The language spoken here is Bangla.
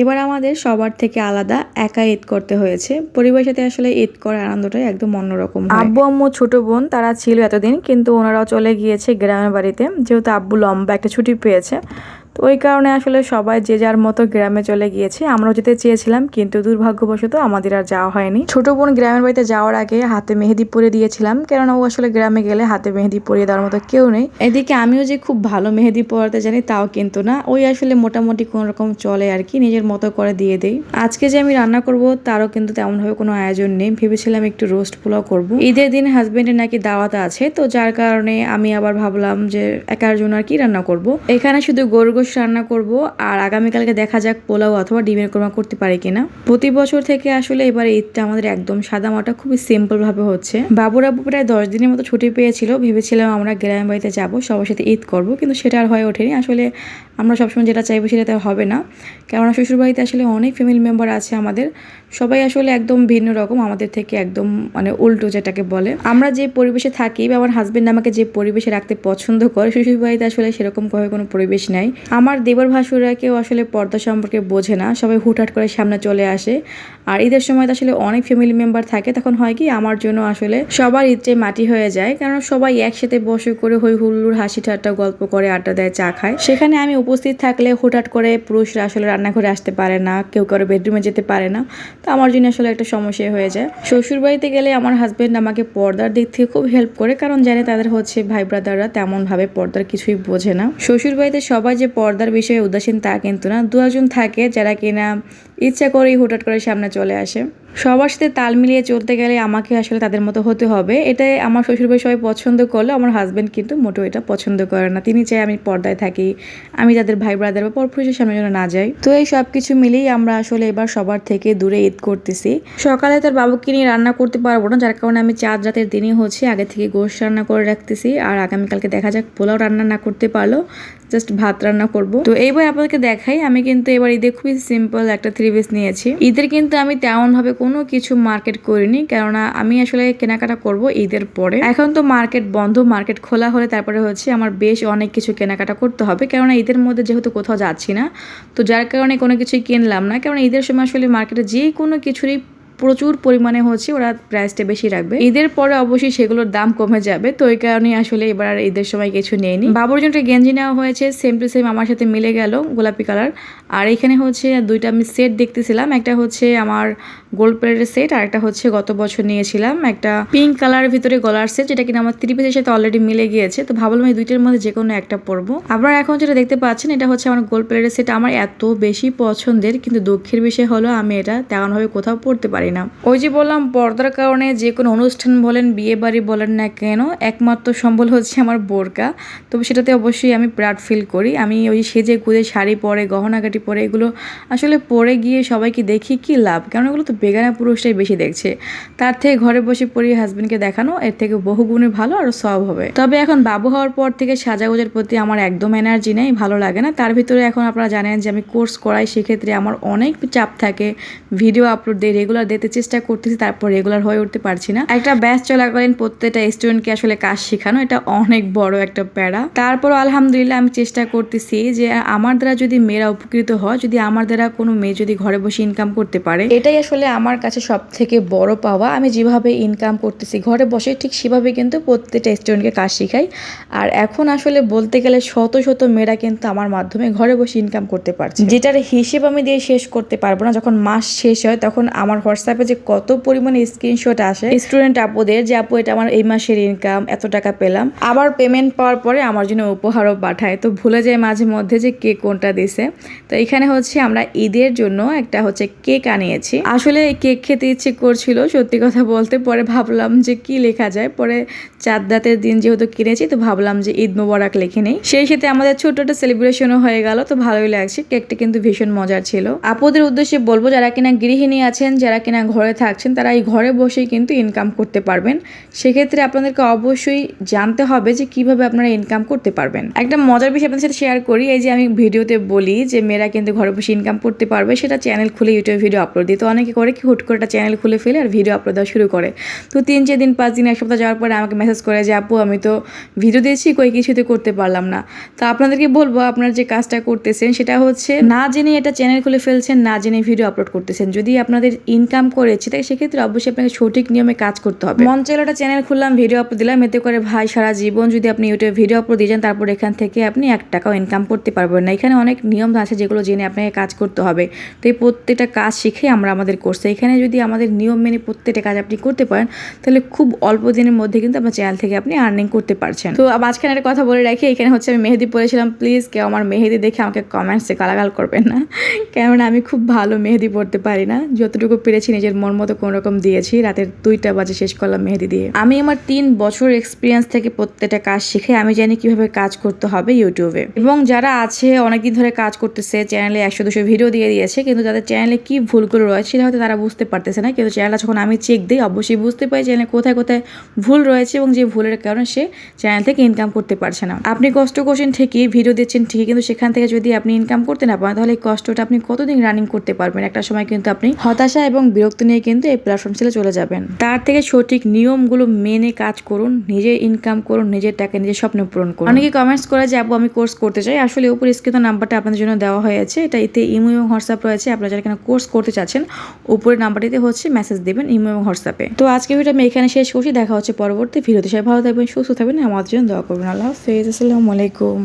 এবার আমাদের সবার থেকে আলাদা, একা ঈদ করতে হয়েছে পরিবারের সাথে আসলে ঈদ করার আনন্দটাই একদম অন্যরকম। আব্বু, আম্মু, ছোট বোন, তারা ছিল এতদিন, কিন্তু ওনারাও চলে গিয়েছে গ্রামের বাড়িতে যেহেতু আব্বু লম্বা একটা ছুটি পেয়েছে তো ওই কারণে আসলে সবাই যে যার মতো গ্রামে চলে গিয়েছে, আমরাও যেতে চেয়েছিলাম, কিন্তু দুর্ভাগ্যবশত আমাদের আর যাওয়া হয়নি। ছোট বোন গ্রামের বাড়িতে যাওয়ার আগে হাতে মেহেদি পরে দিয়েছিলাম, কেননা ও আসলে গ্রামে গেলে হাতে মেহেদি পরিয়ে দেওয়ার মতো কেউ নেই। এদিকে আমিও যে খুব ভালো মেহেদি পরাতে জানি তাও কিন্তু না, ওই আসলে মোটামুটি কোনো রকম চলে আর কি, নিজের মতো করে দিয়ে দেই। আজকে যে আমি রান্না করব তারও কিন্তু তেমনভাবে কোনো আয়োজন নেই, ভেবেছিলাম একটু রোস্ট পোলাও করব। ঈদের দিন হাজবেন্ডের নাকি দাওয়াত আছে, তো যার কারণে আমি আবার ভাবলাম যে একার জন্য আর কি রান্না করব। এখানে শুধু গরু গোশ রান্না করব আর আগামীকালকে দেখা যাক পোলাও অথবা ডিমের কোরমা করতে পারি কিনা। প্রতি বছর থেকে আসলে এবারে ঈদটা আমাদের একদম সাদা মাটা খুবই সিম্পল ভাবে হচ্ছে। বাবুরা প্রায় দশ দিনের মতো ছুটি পেয়েছিল। ভেবেছিলাম আমরা গ্রামের বাড়িতে যাব, সবার সাথে ঈদ করব, কিন্তু সেটা আর হয়ে ওঠেনি। আসলে আমরা সবসময় যেটা চাইব সেটা হবে না। কেননা শ্বশুরবাড়িতে আসলে অনেক ফ্যামিলি মেম্বার আছে আমাদের। সবাই আসলে একদম ভিন্ন রকম, আমাদের থেকে একদম মানে উল্টো যেটাকে বলে। আমরা যে পরিবেশে থাকি বা আমার হাজবেন্ড আমাকে যে পরিবেশে রাখতে পছন্দ করে শ্বশুরবাড়িতে আসলে সেরকম ভাবে কোনো পরিবেশ নাই। আমার দেবর ভাসুরা কেউ আসলে পর্দা সম্পর্কে বোঝে না, সবাই হুটহাট করে সামনে চলে আসে। আর ঈদের সময় আসলে অনেক ফ্যামিলি মেম্বার থাকে, তখন হয় কি আমার জন্য আসলে সবার ঈদটাই মাটি হয়ে যায়। কারণ সবাই একসাথে বসে করে হই হুল্লুর হাসি ঠাট্টা গল্প করে, আড্ডা দেয়, চা খায়। সেখানে আমি উপস্থিত থাকলে হুটহাট করে পুরুষরা আসলে রান্নাঘরে আসতে পারে না, কেউ কারও বেডরুমে যেতে পারে না। তো আমার জন্য আসলে একটা সমস্যা হয়ে যায়। শ্বশুর বাড়িতে গেলে আমার হাজব্যান্ড আমাকে পর্দার দিক থেকে খুব হেল্প করে, কারণ জানে তাদের হচ্ছে ভাই ব্রাদাররা তেমনভাবে পর্দার কিছুই বোঝে না। শ্বশুর বাড়িতে সবাই যে পর্দার বিষয়ে উদাসীন তা কিন্তু না। দু একজন থাকে যারা কিনা ইচ্ছা করেই হুটহাট করে সামনে চলে আসে। সবার সাথে তাল মিলিয়ে চলতে গেলে আমাকে আসলে তাদের মতো হতে হবে। এটাই আমার শ্বশুরবাড়ি সবাই পছন্দ করলে আমার হাজব্যান্ড কিন্তু মোটেও এটা পছন্দ করে না। তিনি চাই আমি পর্দায় থাকি, আমি তাদের ভাই ব্রাদার বা পরপুরুষের সামনে যেন না যাই। তো এই সব কিছু মিলেই আমরা আসলে এবার সবার থেকে দূরে করতেছি। সকালে তার বাবুকে নিয়ে রান্না করতে পারব না, যার কারণে আমি চাঁদ রাতের দিনই হচ্ছে আগে থেকে গোশ রান্না করে রাখতেছি। আর আগামীকালকে দেখা যাক পোলাও রান্না না করতে পারল। জাস্ট ভাত রান্না করব। তো এইবার আপনাদেরকে দেখাই, আমি কিন্তু এবার ঈদে খুবই সিম্পল একটা থ্রি পিস নিয়েছি। ঈদের কিন্তু আমি তেমন ভাবে কোনো কিছু মার্কেট করিনি, কেননা আমি আসলে কেনাকাটা করব ঈদের পরে। এখন তো মার্কেট বন্ধ মার্কেট খোলা হলে তারপরে হচ্ছে আমার বেশ অনেক কিছু কেনাকাটা করতে হবে, কেননা ঈদের মধ্যে যেহেতু কোথাও যাচ্ছি না। তো যার কারণে কোনো কিছুই কিনলাম না কারণ ঈদের সময় আসলে মার্কেটে যে কোনো কিছুরই প্রচুর পরিমাণে হচ্ছে ওরা প্রাইসটা বেশি রাখবে। ঈদের পরে অবশ্যই সেগুলোর দাম কমে যাবে, তো এই কারণে আসলে এবার আর ঈদের সময় কিছু নেয়নি বাবুর জন্য একটা গেঞ্জি নেওয়া হয়েছে সেম টু সেম আমার সাথে মিলে গেল গোলাপি কালার আর এখানে হচ্ছে দুইটা আমি সেট দেখতেছিলাম, একটা হচ্ছে আমার গোল্ড প্লেটের সেট আর একটা হচ্ছে গত বছর নিয়েছিলাম একটা পিঙ্ক কালারের ভিতরে গলার সেট যেটা কিনা আমার থ্রি পিসের সাথে অলরেডি মিলে গিয়েছে। তো ভাবলাম এই দুইটার মধ্যে যে কোনো একটা পরবো। আপনারা এখন যেটা দেখতে পাচ্ছেন, এটা হচ্ছে আমার গোল্ড প্লেটের সেট আমার এত বেশি পছন্দের, কিন্তু দুঃখের বিষয় হলো আমি এটা তেমনভাবে কোথাও পড়তে পারি না। ওই যে বললাম, পর্দার কারণে যে কোনো অনুষ্ঠান বলেন, বিয়ে বাড়ি বলেন না কেন, একমাত্র সম্বল হচ্ছে আমার বোরকা। তবে সেটাতে অবশ্যই আমি প্রাউড ফিল করি। আমি ওই সেজে গুজে শাড়ি পরে, গহনাগাটি পরে, এগুলো আসলে পরে গিয়ে সবাইকে দেখি কি লাভ? কারণ এগুলো তো বেগানা পুরুষটাই বেশি দেখছে। তার থেকে ঘরে বসে পরে হাজবেন্ডকে দেখানো, এর থেকে বহু গুণে ভালো আর সব হবে। তবে এখন বাবু হওয়ার পর থেকে সাজাগোজের প্রতি আমার একদম এনার্জি নেই, ভালো লাগে না। তার ভিতরে এখন আপনারা জানেন যে আমি কোর্স করাই, সেক্ষেত্রে আমার অনেক চাপ থাকে। ভিডিও আপলোড দিই রেগুলার দিতে চেষ্টা করতেছি, তারপর রেগুলার হয়ে উঠতে পারছি না। একটা ব্যাচ চলাকালীন প্রত্যেকটা স্টুডেন্টকে আসলে কাজ শেখানো, এটা অনেক বড় একটা প্যারা। তারপর আলহামদুলিল্লাহ আমি চেষ্টা করতেছি যে, আমার দ্বারা যদি মেয়েরা উপকৃত হয়, যদি আমার দ্বারা কোনো মেয়ে যদি ঘরে বসে ইনকাম করতে পারে, এটাই আসলে আমার কাছে সব থেকে বড় পাওয়া। আমি যেভাবে ইনকাম করতেছি, ঘরে বসে ঠিক সেভাবে কিন্তু প্রত্যেকটা স্টুডেন্টকে কাজ শেখাই। আর এখন আসলে বলতে গেলে শত শত মেয়েরা কিন্তু আমার মাধ্যমে ঘরে বসে ইনকাম করতে পারছে। যেটার হিসেব আমি দিয়ে শেষ করতে পারব না। যখন মাস শেষ হয়, তখন আমার হোয়াটসঅ্যাপে যে কত পরিমাণে স্ক্রিনশট আসে স্টুডেন্ট আপুদের যে, আপু, এটা আমার এই মাসের ইনকাম এত টাকা পেলাম। আবার পেমেন্ট পাওয়ার পরে আমার জন্য উপহারও পাঠায়। তো ভুলে যায় মাঝে মধ্যে যে কে কোনটা দিছে। তো এখানে হচ্ছে আমরা ঈদের জন্য একটা হচ্ছে কেক আনিয়েছি। আসলে কেক খেতে ইচ্ছে করছিল, সত্যি কথা বলতে। পরে ভাবলাম যে কি লেখা যায়। পরে চাঁদ রাতের দিন যেহেতু কিনেছি, তো ভাবলাম যে ঈদ মোবারক লেখে নেই। সেই সাথে আমাদের ছোট একটা সেলিব্রেশনও হয়ে গেল। তো ভালোই লাগছে। কেকটা কিন্তু ভীষণ মজার ছিল। আপুদের উদ্দেশ্যে বলব, যারা কিনা গৃহিণী আছেন, যারা কিনা কিনা ঘরে থাকছেন, তারা এই ঘরে বসেই কিন্তু ইনকাম করতে পারবেন। সেক্ষেত্রে আপনাদেরকে অবশ্যই জানতে হবে যে কীভাবে আপনারা ইনকাম করতে পারবেন। একটা মজার বিষয় আপনাদের সাথে শেয়ার করি, এই যে আমি ভিডিওতে বলি যে মেয়েরা কিন্তু ঘরে বসে ইনকাম করতে পারবে, সেটা চ্যানেল খুলে ইউটিউবে ভিডিও আপলোড দিই তো অনেকে করে কি হুট করে একটা চ্যানেল খুলে ফেলে আর ভিডিও আপলোড দেওয়া শুরু করে। তো তিন, চার দিন, পাঁচ দিন, এক সপ্তাহ যাওয়ার পরে আমাকে মেসেজ করে যে, আপু, আমি তো ভিডিও দিয়েছি, কই কিছুতে করতে পারলাম না। তো আপনাদেরকে বলব, আপনার যে কাজটা করতেছেন, সেটা হচ্ছে না জেনে এটা চ্যানেল খুলে ফেলছেন, না জেনে ভিডিও আপলোড করতেছেন। যদি আপনাদের ইনকাম করেছে, তাই সেক্ষেত্রে অবশ্যই আপনাকে সঠিক নিয়মে কাজ করতে হবে। মন চাইলে একটা চ্যানেল খুললাম ভিডিও আপলোড দিলাম, এতে করে ভাই সারা জীবন যদি আপনি ইউটিউবে ভিডিও আপলোড দিয়ে যান, তারপর এখান থেকে আপনি এক টাকাও ইনকাম করতে পারবেন না। এখানে অনেক নিয়ম আছে যেগুলো জেনে আপনাকে কাজ করতে হবে। তো এই প্রত্যেকটা কাজ শিখে আমরা আমাদের কোর্সে এখানে যদি আমাদের নিয়ম মেনে প্রত্যেকটা কাজ আপনি করতে পারেন, তাহলে খুব অল্প দিনের মধ্যে কিন্তু আপনার চ্যানেল থেকে আপনি আর্নিং করতে পারছেন। তো মাঝখানে একটা কথা বলে রাখি, এখানে হচ্ছে আমি মেহেদি পরেছিলাম প্লিজ কেউ আমার মেহেদি দেখে আমাকে কমেন্টসে গালাগাল করবেন না। কেননা আমি খুব ভালো মেহেদি পড়তে পারি না, যতটুকু পেরেছি নিজের মন মতো কোনো রকম দিয়েছি। রাতের দুইটা বাজে শেষ করলাম মেহেদি দিয়ে। আমি আমার তিন বছর এক্সপিরিয়েন্স থেকে প্রত্যেকটা কাজ শিখে আমি জানি কীভাবে কাজ করতে হবে ইউটিউবে এবং যারা আছে, অনেকদিন ধরে কাজ করতেছে চ্যানেলে একশো, দুশো ভিডিও দিয়ে দিয়েছে, কিন্তু তাদের চ্যানেলে কি ভুলগুলো রয়েছে সেটা হয়তো তারা বুঝতে পারতেছে না। কিন্তু চ্যানেলটা যখন আমি চেক দিই, অবশ্যই বুঝতে পারি চ্যানেলে কোথায় কোথায় ভুল রয়েছে এবং যে ভুলের কারণে সে চ্যানেল থেকে ইনকাম করতে পারছে না। আপনি কষ্ট করছেন ঠিকই ভিডিও দিচ্ছেন ঠিকই, কিন্তু সেখান থেকে যদি আপনি ইনকাম করতে না পারেন, তাহলে এই কষ্টটা আপনি কতদিন রানিং করতে পারবেন? একটা সময় কিন্তু আপনি হতাশা এবং বিরক্ত নিয়ে কিন্তু এই প্ল্যাটফর্ম চলে যাবেন। তার থেকে সঠিক নিয়মগুলো মেনে কাজ করুন, নিজে ইনকাম করুন, নিজের টাকা, নিজের স্বপ্ন পূরণ করুন। অনেকে কমেন্টস করে যে, আপু, আমি কোর্স করতে চাই। আসলে উপর স্ক্রিন নাম্বারটা আপনাদের জন্য দেওয়া হয়েছে। এটা এতে ইমো এবং হোয়াটসঅ্যাপ রয়েছে। আপনারা যারা এখানে কোর্স করতে চাচ্ছেন, উপরের নাম্বারটিতে হচ্ছে মেসেজ দেবেন ইমো এবং হোয়াটসঅ্যাপে। তো আজকে ভিডিও আমি এখানে শেষ করছি। দেখা হচ্ছে পরবর্তী ভিডিওতে। সবাই ভালো থাকবেন, সুস্থ থাকবেন। আমাদের জন্য দোয়া করবেন। আল্লাহ হাফেজ। আসসালামু আলাইকুম।